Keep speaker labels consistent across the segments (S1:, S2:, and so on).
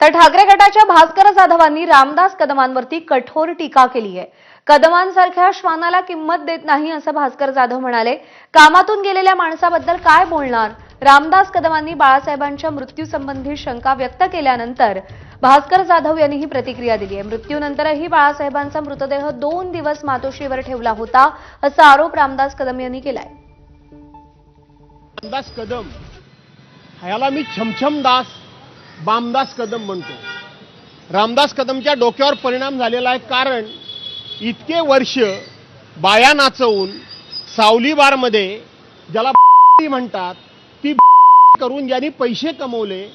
S1: तर ठाकरे गटाच्या भास्कर जाधवांनी रामदास कदमांवरती कठोर टीका केली आहे. कदमांसारख्या श्वानाला किंमत देत नाही असं भास्कर जाधव म्हणाले. कामातून गेलेल्या माणसाबद्दल काय बोलणार? रामदास कदमांनी बाळासाहेबांच्या मृत्यूसंबंधी शंका व्यक्त केल्यानंतर भास्कर जाधव यांनी ही प्रतिक्रिया दिली आहे. मृत्यूनंतरही बाळासाहेबांचा मृतदेह दोन दिवस मातोश्रीवर ठेवला होता असा आरोप रामदास कदम यांनी केलाय.
S2: रामदास कदम ह्याला मी छमछम दास बामदास कदम म्हणतो. रामदास कदमच्या डोक्यावर परिणाम झालेला आहे कारण इतके वर्ष बाया नाचवून सावली बारमध्ये ज्याला म्हणतात ती करून ज्यांनी पैसे कमवले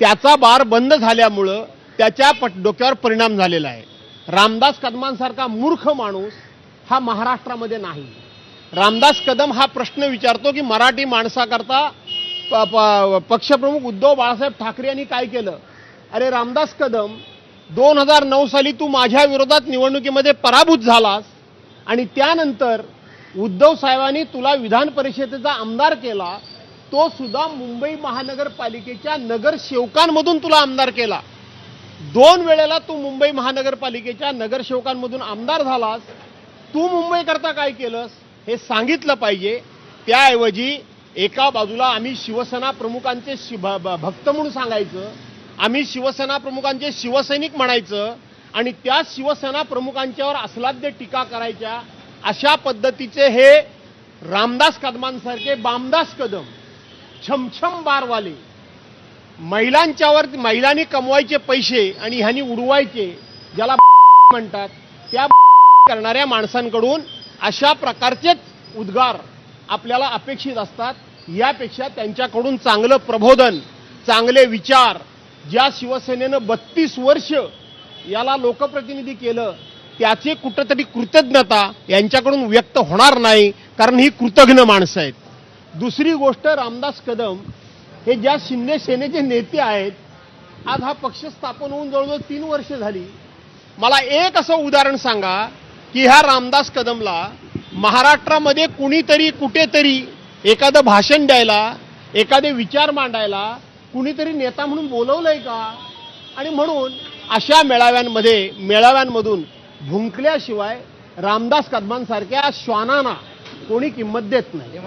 S2: त्याचा बार बंद झाल्यामुळं त्याच्या पट डोक्यावर परिणाम झालेला आहे. रामदास कदमांसारखा मूर्ख माणूस हा महाराष्ट्रामध्ये नाही. रामदास कदम हा प्रश्न विचारतो की मराठी माणसाकरता पक्षप्रमुख उद्धव बाळासाहेब ठाकरे यांनी काय केलं? अरे रामदास कदम दोन हजार नऊ साली तू माझ्या विरोधात निवडणुकीमध्ये पराभूत झालास आणि त्यानंतर उद्धव साहेबांनी तुला विधान परिषदेचा आमदार केला तो सुद्धा मुंबई महानगरपालिकेच्या नगरसेवकांमधून तुला आमदार केला. दोन वेळेला तू मुंबई महानगरपालिकेच्या नगरसेवकांमधून आमदार झालास. तू मुंबईकरता काय केलंस? हे सांगितलं पाहिजे. त्याऐवजी एका बाजूला आम्ही शिवसेना प्रमुखांचे शि- भक्त म्हणून सांगायचं आम्ही शिवसेना प्रमुखांचे शिवसैनिक म्हणायचं आणि त्या शिवसेना प्रमुखांच्यावर अस्लाद्य टीका करायच्या अशा पद्धतीचे हे रामदास कदमांसारखे बामदास कदम छमछम बारवाले महिलांच्यावर महिलांनी कमवायचे पैसे आणि ह्यांनी उडवायचे ज्याला म्हणतात त्या करणाऱ्या माणसांकडून अशा प्रकारचेच उद्गार आपल्याला अपेक्षित असतात. यापेक्षा त्यांच्याकडून चांगलं प्रबोधन चांगले विचार ज्या शिवसेनेनं बत्तीस वर्ष याला लोकप्रतिनिधी केलं त्याचे कुठंतरी कृतज्ञता यांच्याकडून व्यक्त होणार नाही कारण ही कृतज्ञ माणसं आहेत. दुसरी गोष्ट रामदास कदम हे ज्या शिंदे सेनेचे नेते आहेत आज हा पक्ष स्थापन होऊन जवळजवळ तीन वर्ष झाली. मला एक असं उदाहरण सांगा की ह्या रामदास कदमला महाराष्ट्रामध्ये कुणीतरी कुठेतरी एखादं भाषण द्यायला एखादे विचार मांडायला कुणीतरी नेता म्हणून बोलवलंय का? आणि म्हणून अशा मेळाव्यांमध्ये मेळाव्यांमधून भुंकल्याशिवाय रामदास कदमांसारख्या श्वानांना कोणी किंमत देत नाही.